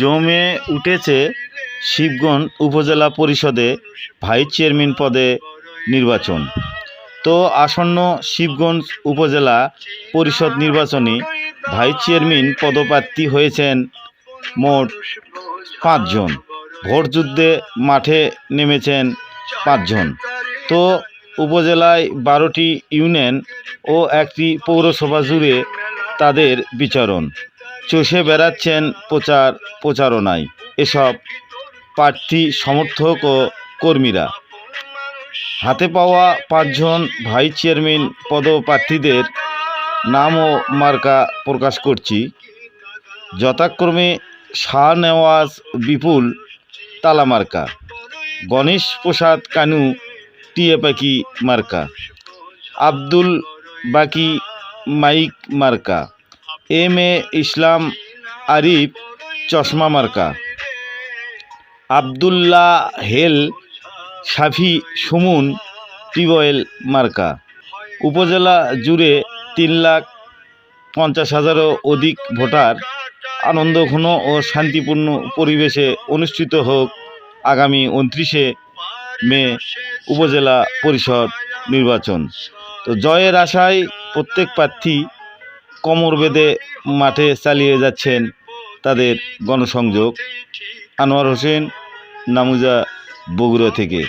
জমে উঠেছে শিবগঞ্জ উপজেলা পরিষদে ভাইস চেয়ারম্যান পদে নির্বাচন। তো আসন্ন শিবগঞ্জ উপজেলা পরিষদ নির্বাচনে ভাইস চেয়ারম্যান পদপ্রার্থী হয়েছেন মোট পাঁচজন। ভোটযুদ্ধে মাঠে নেমেছেন পাঁচজন। তো উপজেলায় বারোটি ইউনিয়ন ও একটি পৌরসভা জুড়ে তাদের বিচরণ। চষে বেড়াচ্ছেন প্রচার, প্রচারণায়। এসব প্রার্থী সমর্থক ও কর্মীরা। হাতে পাওয়া পাঁচজন ভাইস চেয়ারম্যান পদপ্রার্থীদের নাম ও মার্কা প্রকাশ করছি। যথাক্রমে শাহনেওয়াজ, বিপুল তালা মার্কা গণেশ প্রসাদ কানু টিয়ে পাখি মার্কা, আব্দুল বাকি মাইক মার্কা এম এ ইসলাম আরিফ চশমা মার্কা। আবদুল্লাহ হেল সাফি সুমুন টিউবওয়েল মার্কা। উপজেলা জুড়ে তিন লাখ পঞ্চাশ হাজারও অধিক ভোটার আনন্দঘন ও শান্তিপূর্ণ পরিবেশে অনুষ্ঠিত হোক আগামী উনত্রিশে মে উপজেলা পরিষদ নির্বাচন। তো জয়ের আশায় প্রত্যেক প্রার্থী কোমর বেঁধে মাঠে চালিয়ে যাচ্ছেন তাদের গণসংযোগ। আনোয়ার হোসেন নামুজা বগুড়া থেকে।